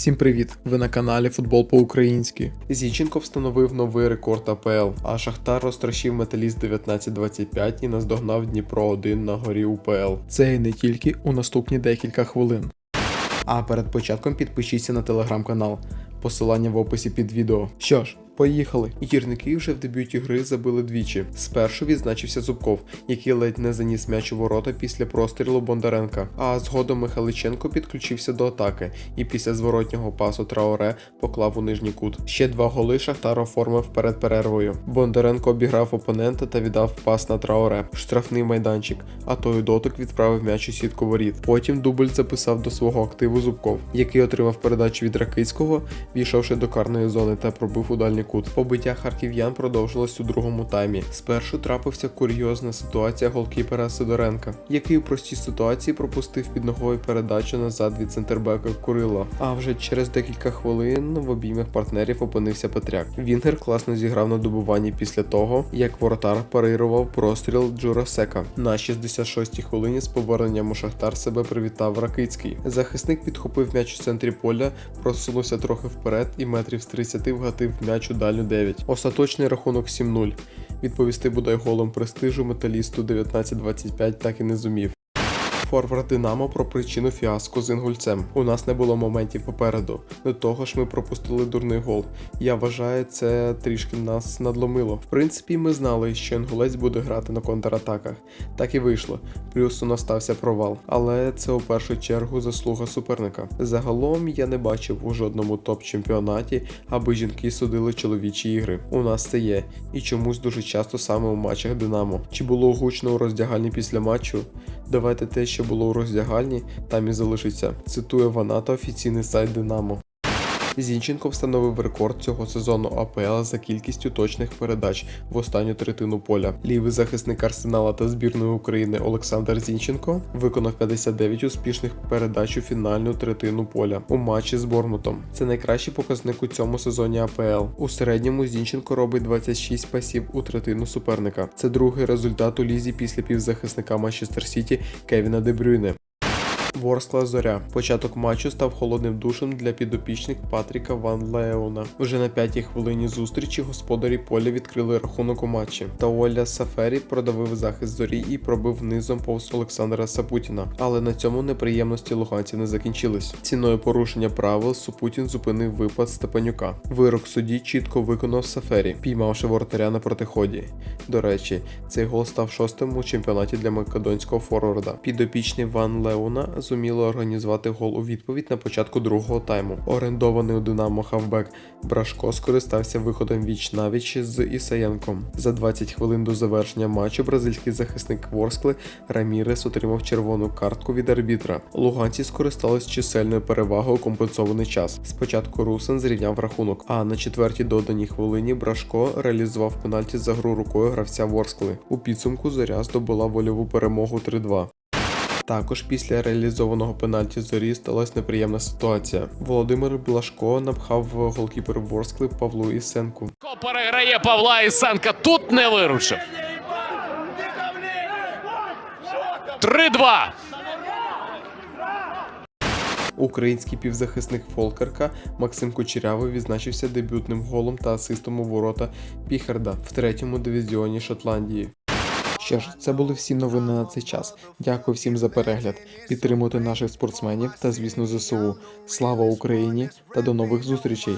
Всім привіт! Ви на каналі Футбол по-українськи. Зінченко встановив новий рекорд АПЛ, а Шахтар розтрощив металіст 19-25 і наздогнав Дніпро 1 на горі УПЛ. Це і не тільки у наступні декілька хвилин. А перед початком підпишіться на телеграм-канал. Посилання в описі під відео. Що ж, поїхали. Гірники вже в дебюті гри забили двічі. Спершу відзначився Зубков, який ледь не заніс м'яч у ворота після прострілу Бондаренка. А згодом Михайличенко підключився до атаки і після зворотнього пасу Траоре поклав у нижній кут. Ще два голи Шахтар оформив перед перервою. Бондаренко обіграв опонента та віддав пас на Траоре. Штрафний майданчик, а той дотик відправив м'яч у сітку воріт. Потім дубль записав до свого активу Зубков, який отримав передачу від Ракицького, війшовши до карної зони та пробив у дальній кут. Побиття харків'ян продовжилось у другому таймі. Спершу трапився курйозна ситуація голкіпера Сидоренка, який у простій ситуації пропустив під ногою передачу назад від центрбека Курила. А вже через декілька хвилин в обіймах партнерів опинився Петряк. Вінгер класно зіграв на добуванні після того, як воротар парирував простріл Джурасека. На 66-й хвилині з поверненням у Шахтар себе привітав Ракицький. Захисник підхопив м'яч у центрі поля, просунувся трохи вперед і метрів з 30 вгатив м'яч у дальню 9. Остаточний рахунок 7-0. Відповісти бодай голом престижу металісту 19-25 так і не зумів. Форвард Динамо про причину фіаско з інгульцем. У нас не було моментів попереду. До того ж, ми пропустили дурний гол. Я вважаю, це трішки нас надломило. В принципі, ми знали, що інгулець буде грати на контратаках. Так і вийшло. Плюс у стався провал. Але це у першу чергу заслуга суперника. Загалом я не бачив у жодному топ-чемпіонаті, аби жінки судили чоловічі ігри. У нас це є, і чомусь дуже часто саме у матчах Динамо. Чи було гучно у роздягальні після матчу? Давайте те, що було у роздягальні, там і залишиться. Цитує Ваната офіційний сайт Динамо. Зінченко встановив рекорд цього сезону АПЛ за кількістю точних передач в останню третину поля. Лівий захисник Арсенала та збірної України Олександр Зінченко виконав 59 успішних передач у фінальну третину поля у матчі з Бормутом. Це найкращий показник у цьому сезоні АПЛ. У середньому Зінченко робить 26 пасів у третину суперника. Це другий результат у лізі після півзахисника Манчестер Сіті Кевіна Дебрюйне. Ворскла зоря. Початок матчу став холодним душем для підопічних Патріка Ван Леона. Вже на п'ятій хвилині зустрічі господарі поля відкрили рахунок у матчі. Та Оля Сафері продавив захист зорі і пробив низом повз Олександра Сапутіна. Але на цьому неприємності луганців не закінчились. Ціною порушення правил Супутін зупинив випад Степанюка. Вирок судді чітко виконав Сафері, піймавши воротаря на протиході. До речі, цей гол став шостим у чемпіонаті для македонського форварда. Підопічний Ван Леона зуміло організувати гол у відповідь на початку другого тайму. Орендований у Динамо хавбек Брашко скористався виходом віч навіч з Ісаєнком. За 20 хвилин до завершення матчу бразильський захисник Ворскли Рамірес отримав червону картку від арбітра. Луганці скористались чисельною перевагою у компенсований час. Спочатку Русен зрівняв рахунок, а на четвертій доданій хвилині Брашко реалізував пенальті за гру рукою гравця Ворскли. У підсумку зоря здобула вольову перемогу 3-2. Також після реалізованого пенальті зорі сталася неприємна ситуація. Володимир Блашко напхав голкіпер Ворскли Павлу Ісенку. Ко переграє Павла Ісенка. Тут не вирушив. 3-2. Український півзахисник Фолкерка Максим Кучерявий відзначився дебютним голом та асистом у ворота Піхарда в третьому дивізіоні Шотландії. Що ж, це були всі новини на цей час. Дякую всім за перегляд. Підтримуйте наших спортсменів та, звісно, ЗСУ. Слава Україні та до нових зустрічей!